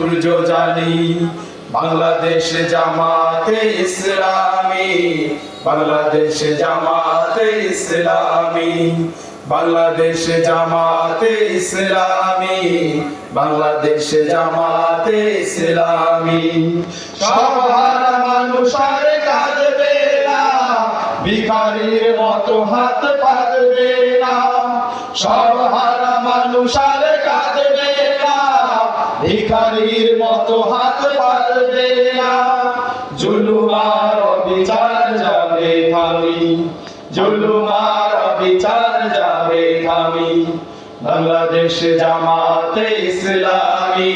সূর্য জানি, বাংলাদেশ জামাতে ইসলামী, বাংলাদেশ জামাতে ইসলামী, বাংলাদেশ জামাতে ইসলামী, বাংলাদেশ জামাতে ইসলামী। সবার মানুষ আর কাঁদবে না, ভিখারির মতো হাত পাতবে না। সবার মানুষ আর কাঁদবে না ভিখারির মতো হাত পাতবে না। জুলুমার বিচার যাবে থামি জুলুমার বিচার যাবে থামি বাংলাদেশ জামাতে ইসলামী।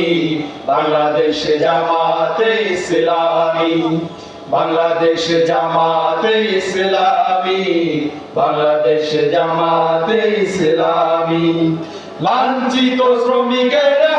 বাংলাদেশ জামাতে ইসলামী। বাংলাদেশ জামাতে ইসলামী। বাংলাদেশ জামাতে ইসলামী। লাঞ্ছিত শ্রমিকের জয়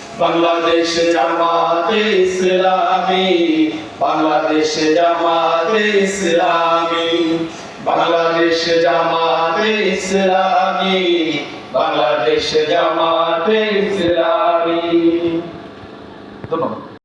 বাংলাদেশ জামাতে ইসলামী বাংলাদেশ জামাতে ইসলামী বাংলাদেশ জামাতে ইসলামী বাংলাদেশ জামাতে ইসলামী। ধন্যবাদ।